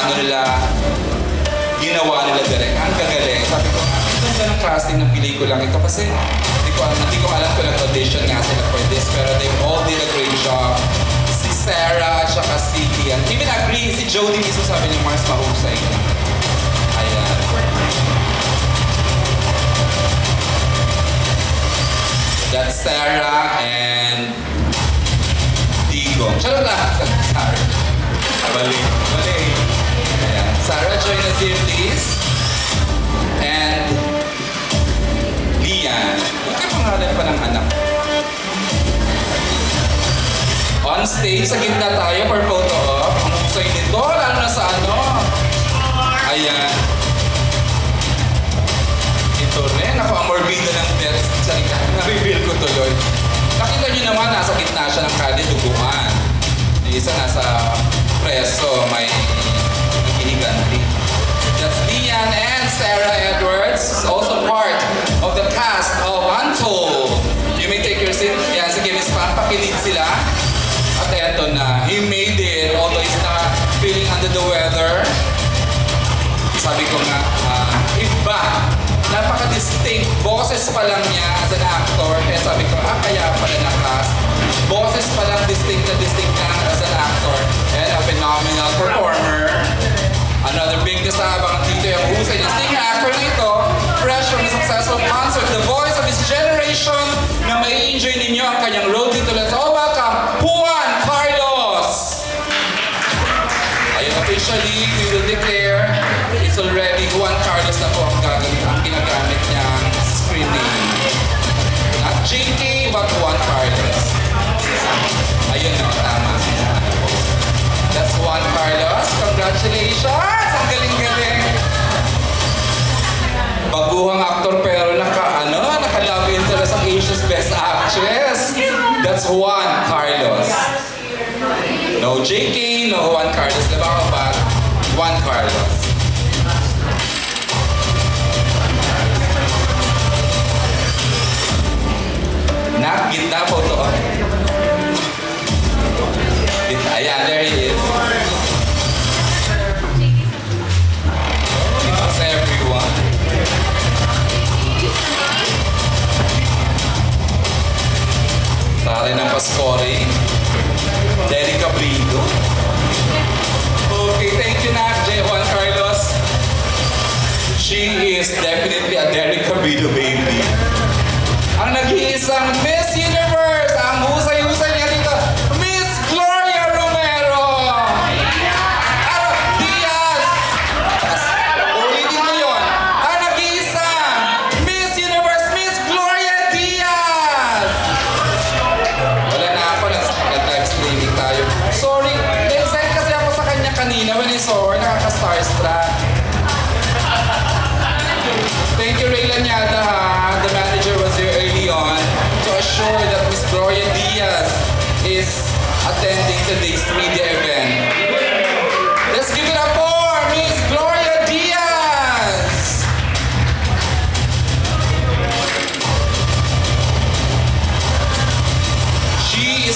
paano nila ginawa nila direct. Ang gagaling. Sabi ko, ang ganda ng casting ng pelikulang ito kasi hindi ko, hindi ko alam kung nag-audition nga sila for this pero they all did a great job. Si Sarah at saka si Lian. Even agree, si Jodie mismo sabi ni Mars mahusay. Ayan. That's Sarah and Digo. Charot lang. Sarah. Bali. Bali. Sarah, join us here, please. And Lian. Huwag pangalan pa ng anak. On stage, sa gitna tayo for photo op. Ang husay nito, lalo na sa ano. Ayan. Ito rin, ako ang morbida ng death sa likod. Na-reveal ko tuloy. Nakita niyo naman, nasa gitna siya ng kadi duguan. Isa nasa preso, may hiniganti. That's and Sarah Edwards, also part of the cast of Untold. You may take your seat. Yan, sige, Miss Pam, pakilid sila. At eto na, he made it, although he's not feeling under the weather. Sabi ko nga, ah, iba. Napaka-distinct. Boses pa lang niya as an actor. Kaya sabi ko, ah, kaya pala na-cast. Boses pa lang distinct na distinct na as an actor. And a phenomenal performer. Another big kasabang dito yung husay ng singer-actor na ito. Fresh from a successful concert, the voice of his generation na may enjoy ninyo ang kanyang road dito. Let's all welcome Juan Carlos! Ayun, officially, we will declare it's already Juan Carlos na po ang gagamit, ang ginagamit niyang screen name. Not JK, but Juan Carlos. Ayun no, tama. Juan Carlos. Congratulations! Ang galing-galing! Baguhang aktor pero naka, ano, naka-love interest ang Asia's Best Actress. That's Juan Carlos. No JK, no Juan Carlos. Diba ako ba? Juan Carlos. Nak, gitna po is definitely a Derek Cabrido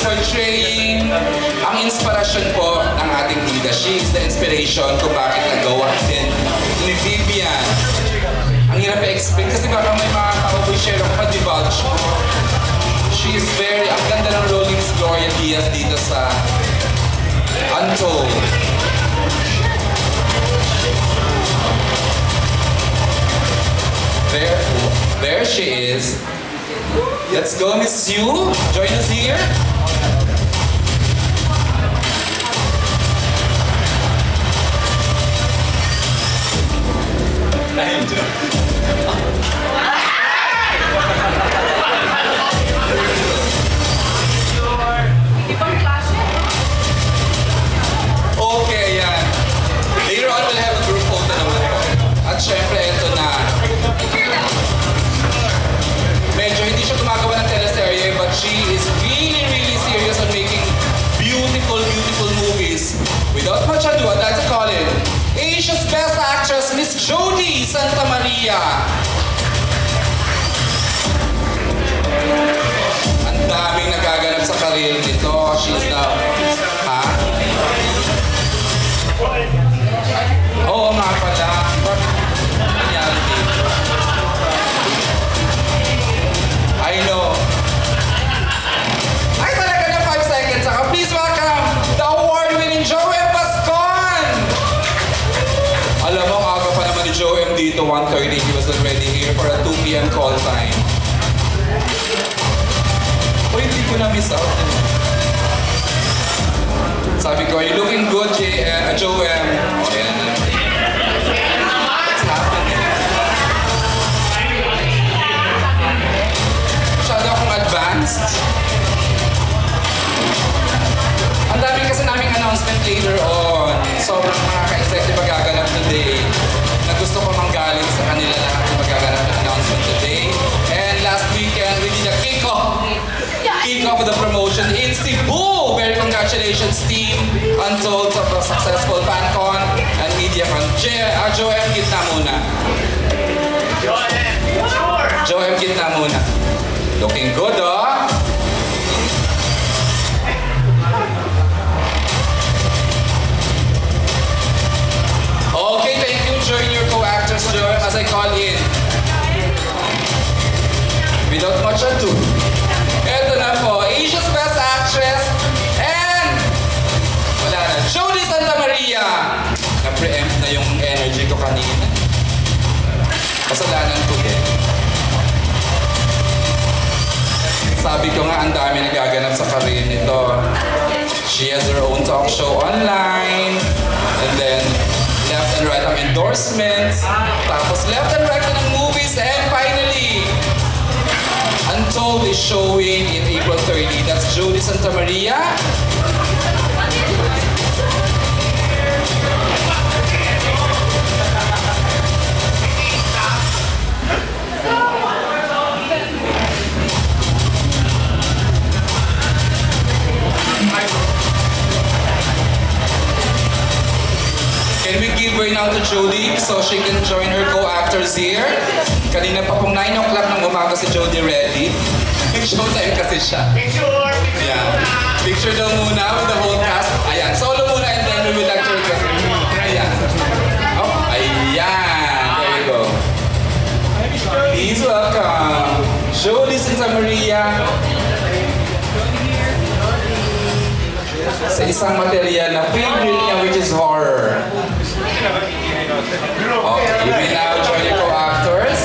Is portraying ang inspirasyon po ng ating bida. She is the inspiration kung bakit nagawa din ni Vivian. Ang hirap i-explain kasi baka may mga tao ko share ako pa-divulge. She is very, ang ganda ng Miss Gloria Diaz dito sa Untold. There, there she is. Let's go, Miss Yu. Join us here. Maria. Ang daming nagaganap sa career nito. She's the... 1.30. He was already here for a 2 p.m. call time. Uy, hindi ko na-miss out. Eh. Sabi ko, you're looking good, J eh, uh, Joem. Eh? Oh, yan na. What's happening? Masyado akong advanced. Ang dami kasi naming announcement later on. Sobrang Kick-off the promotion in Cebu. Very congratulations team. Untold sa successful FanCon and MediaCon. Je, uh, Joe M. Gitna muna. Joe M. Gitna muna. Looking good, oh. Okay, thank you. Join your co-actors, Joy, as I call in. Without much ado, yung energy ko kanina. Kasalanan ko din. Sabi ko nga, ang dami nagaganap sa career nito. She has her own talk show online. And then, left and right ang endorsements. Tapos left and right ng movies. And finally, Untold is showing in April 30. That's Jodie Santa Maria. Can we give way now to Jodie so she can join her co-actors here? Kanina pa pong 9 o'clock ng umaga si Jodie ready. Showtime kasi siya. Picture! Ayan. Picture daw muna with the whole cast. Ayan. Solo muna and then we will lecture kasi. Ayan. Oh, ayan. There you go. Please welcome Jodie Santa Maria sa isang material na favorite niya which is horror. Okay, you may now join your co-actors.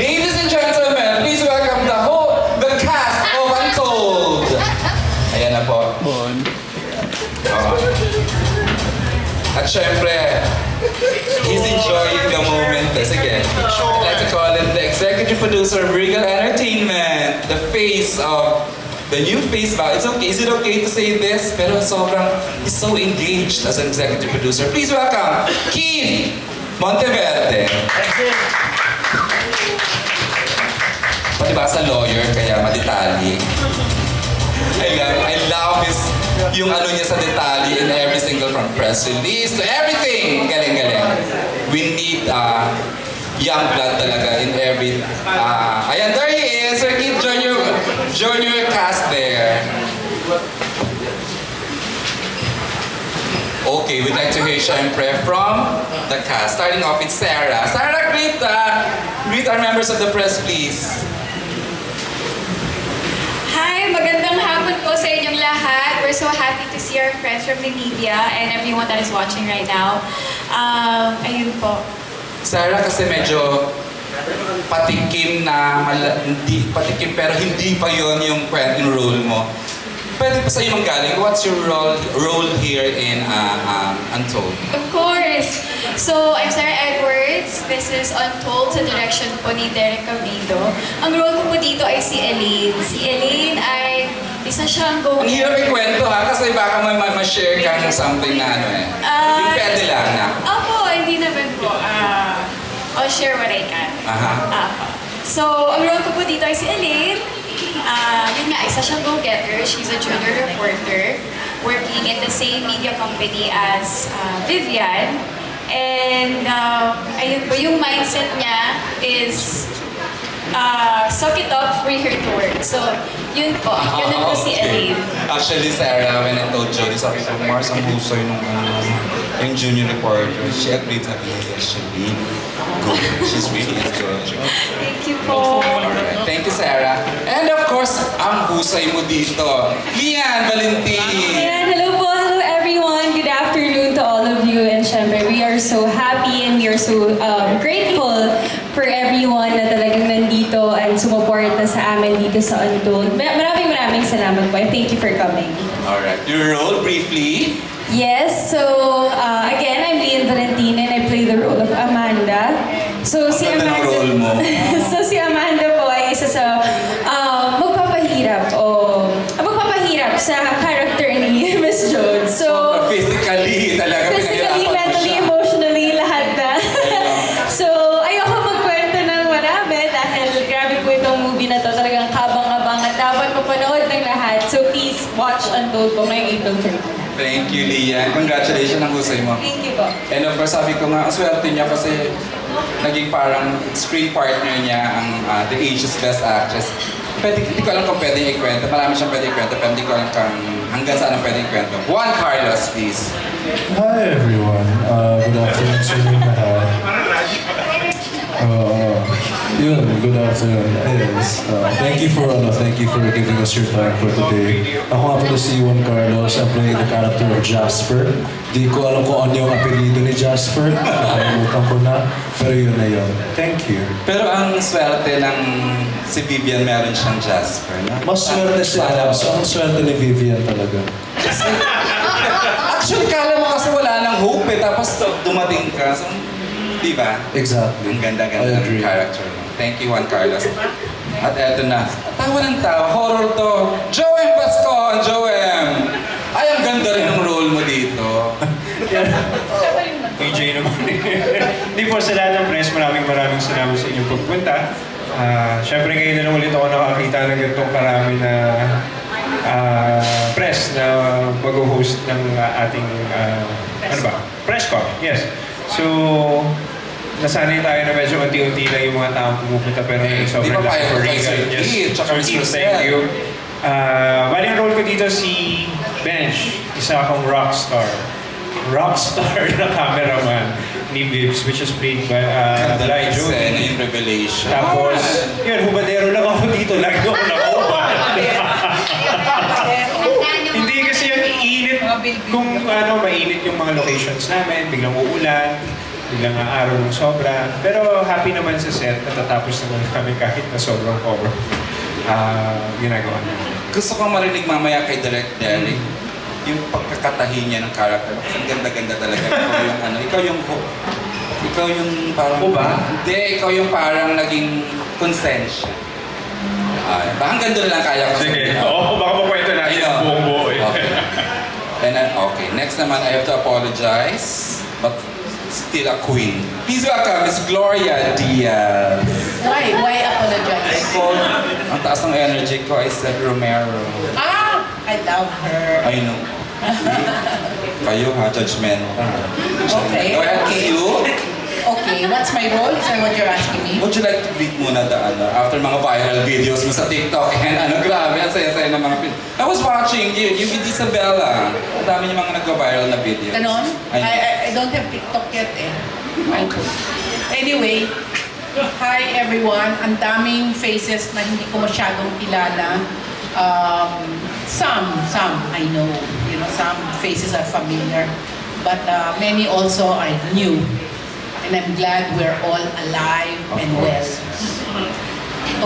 Ladies and gentlemen, please welcome the whole, the cast of Untold. Ayan na po. Oh. At syempre, he's enjoying the moment. Sige. I'd like to call him the executive producer of Regal Entertainment, the face of the new face ba? It's okay. Is it okay to say this? Pero sobrang, he's so engaged as an executive producer. Please welcome Keith Monteverde. Pati ba sa lawyer, kaya madetali. I love, I love his, yung ano niya sa detalye in every single from press release to everything. Galing, galing. We need uh, young blood talaga in every, uh, ayan, there he is. Sir Keith, join your cast there. Okay, we'd like to hear syempre from the cast. Starting off with Sarah. Sarah, greet, uh, greet our members of the press, please. Hi! Magandang hapon po sa inyong lahat. We're so happy to see our friends from the media and everyone that is watching right now. Um, ayun po. Sarah kasi medyo patikim na mala, hindi patikim pero hindi pa yon yung yung role mo. Pwede pa sa'yo manggaling. What's your role role here in uh, um, Untold? Of course! So, I'm Sarah Edwards. This is Untold sa direction po ni Derek Cabido. Ang role ko po dito ay si Elaine. Si Elaine ay isa siyang go Ang hirap ikwento ha kasi baka may ma- ma-share kang something na ano eh. Ah, yung pwede lang na. Opo, hindi naman po. Ah, I'll share what I can. Aha. Apo. So, ang role ko po dito ay si Elaine. Ah, yun nga, isa siyang go-getter. She's a junior reporter working in the same media company as ah, Vivian. And um, ayun po, yung mindset niya is uh, suck it up, we're here to work. So, yun po. Yun po si. Elaine. Actually, Sarah, when I told Jody, sabi ko, Mars, ang husoy nung ano, yung junior reporter. She agreed sabi niya, yes, she'll be good. She's really good. Thank you po. Alright. Thank you, Sarah. And of course, ang husay mo dito, Lian Valentin. Ayan, hello po, hello everyone. Good afternoon to all of you. And syempre, we are so happy and we are so um, grateful for everyone na talagang nandito and sumuporta sa amin dito sa Untold. Ma- Maraming maraming salamat po and thank you for coming. Alright, your role briefly. Yes, so uh, again, I'm Lian Valentin and I play the role of Amanda. So si Amanda, role mo. lahat. So please watch Untold po ngayong April 30. Thank you, Lian. Congratulations ang husay mo. Thank you po. And of course, sabi ko nga, ang swerte niya kasi naging parang screen partner niya ang uh, The Asia's Best Actress. Pwede, hindi ko alam kung pwede ikwento. Marami siyang pwede ikwento, pero hindi ko alam kung hanggang saan ang pwede ikwento. Juan Carlos, please. Hi everyone. Uh, good afternoon sa inyo lahat. Uh, yun, good afternoon. Yes. Uh, thank you for ano, thank you for giving us your time for today. Ako nga pala si Juan Carlos. I'm playing the character of Jasper. Di ko alam kung ano yung apelido ni Jasper. Nakalimutan ko na. Pero yun na yun. Thank you. Pero ang swerte ng si Vivian meron siyang Jasper. No? Mas swerte siya. So, ang swerte ni Vivian talaga. Actually, kala mo kasi wala nang hope eh. Tapos dumating ka. So, di ba? Exactly. Ang ganda-ganda ng character. Thank you, Juan Carlos. At eto na. Tawa ng tawa. Horror to. Joem Bascon! Joem! Ay, ang ganda rin ng role mo dito. AJ naman. Hindi po sa lahat ng press, maraming maraming salamat sa inyong pagpunta. Ah, Siyempre ngayon na lang ulit ako nakakita ng ganitong karami na ah, press na mag-host ng ah, ating ah, ano ba? Press con, yes. So, nasanay tayo na medyo unti-unti lang yung mga taong pumupunta pero Eh, sobrang kaya for. Sir Yes, tsaka Seth? thank you. Ah, bali ang role ko dito si Bench, isa akong rock star. Rock star na cameraman ni Vips, which is played by uh, Ganda Lai Jody. yung revelation. Tapos, yun, hubadero lang ako dito. Lagi ako nakaupan. Hindi kasi yung iinit. Kung ano, mainit yung mga locations namin, biglang uulan, biglang araw ng sobra. Pero happy naman sa set, natatapos naman kami kahit na sobrang cover. Ah, ginagawa namin. Gusto kong marinig mamaya kay Direct Derek yung pagkakatahi niya ng character. Kasi ang ganda-ganda talaga. Ikaw yung ano, ikaw yung ho- ikaw yung parang... Ba? Hindi, ikaw yung parang naging konsensya. Ay, baka hanggang doon lang kaya ko. Sige. Oo, baka makwento natin Ayun. ang buong buo eh. Okay. And then, okay. Next naman, I have to apologize. But still a queen. Please welcome Miss Gloria Diaz. Why? Why apologize? Ko, ang taas ng energy ko, I said Romero. Ah! I love her. I know. Kayo ha, judgment. Okay, Go ahead, okay. you. Okay, what's my role? Is that what you're asking me? Would you like to greet muna the ano, after mga viral videos mo sa TikTok and ano, grabe, ang saya-saya ng mga film. I was watching you, you with Isabella. Ang dami niyo mga nag-viral na videos. Ganon? I. I, I don't have TikTok yet eh. Anyway, hi everyone. Ang daming faces na hindi ko masyadong kilala. Um, some, some I know. You know, some faces are familiar. But uh, many also are new. And I'm glad we're all alive Of and well. course.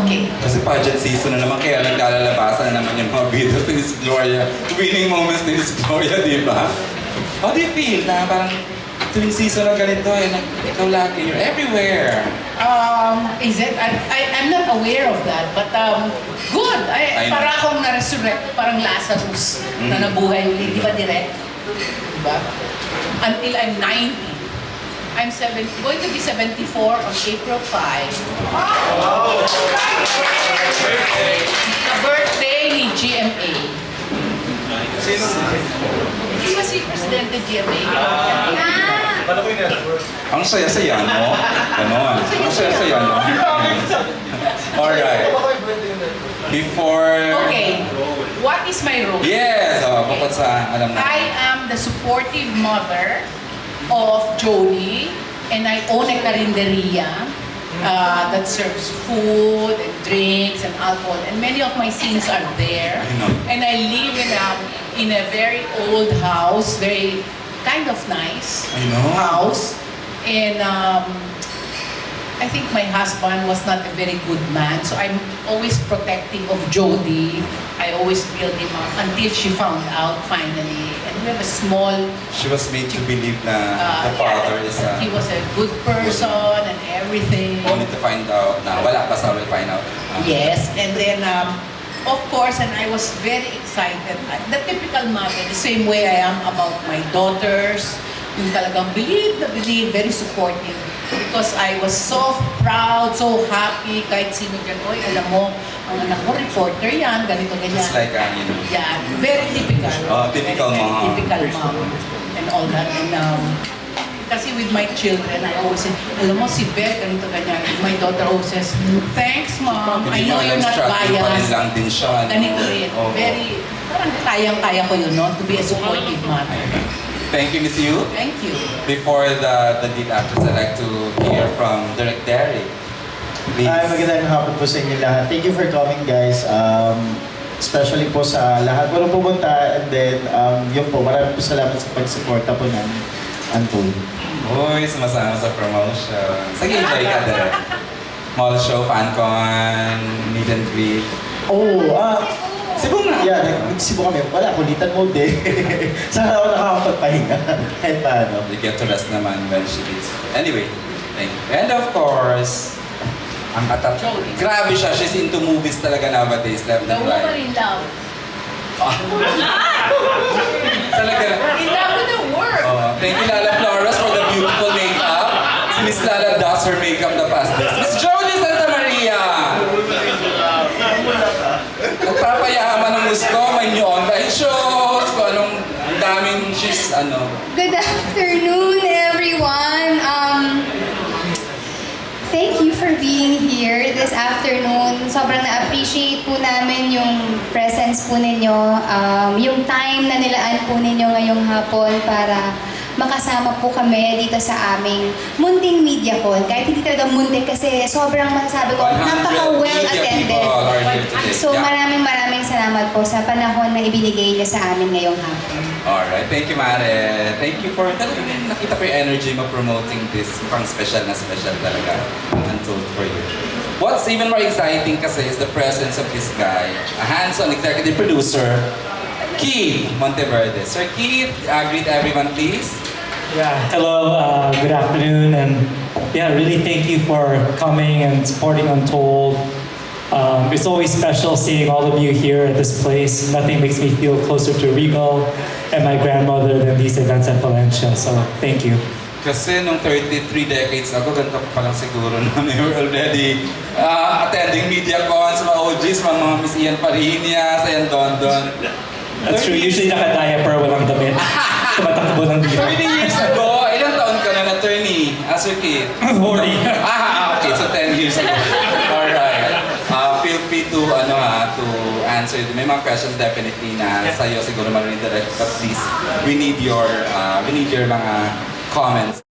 Okay. Kasi pageant season na naman, kaya nagkalalabasan na naman yung mga videos ni Miss Gloria. Winning moments ni Miss Gloria, di ba? How do you feel na parang tuwing season na ganito, eh, nag, ikaw lagi, you're everywhere. Um, is it? I, I, I'm not aware of that, but um, good. I I, know. para akong na-resurrect, parang Lazarus na Mm. nabuhay ulit. Di ba direct? Di ba? Until I'm 90. I'm 70, going to be 74 on April 5. The birthday ni GMA. Sino? Ba si Presidente GMA? Ah! Ang saya-saya, no? Ganon. Ang saya-saya, no? Alright. Before... Okay, what is my role? Yes! Oh, bukod sa alam na. I am the supportive mother of Jody, and I own a carinderia uh, that serves food and drinks and alcohol, and many of my scenes are there. I know. And I live in a in a very old house, very kind of nice I know. house, and um, I think my husband was not a very good man, so I'm always protective of Jody. I always build him up until she found out finally. A small, She was made to believe na uh, the father is yeah, he a... was a good person and everything. Only to find out na wala pa sa will find out. Ah. Yes, and then um, of course, and I was very excited. Uh, The typical mother, the same way I am about my daughters, yung talagang believe na believe, very supportive. Because I was so proud, so happy, kahit sino dyan, oy, alam mo, ang anak mo, reporter yan, ganito, ganyan. Just like, uh, you know, Yeah, very typical. Oh, typical very, mom. Typical mom. And all that. And um, kasi with my children, I always say, alam mo, si Beth, ganito, ganyan. My daughter always says, thanks mom, I know you're not biased. lang din siya. Ganito rin. Very, parang kayang-kaya ko yun, no? To be a supportive mother. Thank you, Miss Yu. Thank you. Before the the lead actors, I'd like to hear from Direct Derek. Please. Hi, magandang hapon po sa inyo lahat. Thank you for coming guys. Um, especially po sa lahat mo pumunta and then um, yun po, maraming po salamat sa pagsuporta po ng Antol. Uy, sumasama sa promotion. Sige, enjoy ka, Direct. Mall show, fancon, meet and greet. Oh, ah, Cebu na. yeah, nagsibo kami. Wala, kulitan mode eh. Sana ako nakakapagpahinga. Kahit paano. You get to rest naman when she leaves. Anyway, thank you. And of course, ang katat... Grabe siya. She's into movies talaga nowadays, left The and woman right. in love. Talaga. In love with the work. Oh, thank you, Lala Flores, for the beautiful makeup. Si Miss Lala does her makeup the past days. Miss Jodie Santa Maria! Ng gusto, may new online shows, kung anong daming she's ano. Good afternoon, everyone. Um, thank you for being here this afternoon. Sobrang na-appreciate po namin yung presence po ninyo, um, yung time na nilaan po ninyo ngayong hapon para makasama po kami dito sa aming munting media call. Kahit hindi talaga munting kasi sobrang masasabi ko, 100 napaka-well attended. So Yeah. maraming maraming salamat po sa panahon na ibinigay niyo sa amin ngayong hapon. Alright, thank you Mare. Thank you for, talagang nakita ko yung energy mo promoting this. Mukhang special na special talaga. Untold for you. What's even more exciting kasi is the presence of this guy, a hands-on executive producer, Keith Monteverde. Sir Keith, uh, greet everyone please. Yeah, hello, uh, good afternoon, and yeah, really thank you for coming and supporting Untold. Um, it's always special seeing all of you here at this place. Nothing makes me feel closer to Regal and my grandmother than these events at Valencia, so thank you. Kasi nung 33 decades ago, ganito pa lang siguro na we were already uh, attending media cons, mga OGs, mga, mga Miss Ian Parinas, Ian Dondon. That's true, usually naka-diaper, walang damit. Tumatakbo ng dito. 30 years ago, ilang taon ka na attorney as your kid? 40. ah, okay, so 10 years ago. Alright. Uh, feel free to, ano ha, to answer. May mga questions definitely na sa'yo siguro ma-redirect. But please, we need your, uh, we need your mga comments.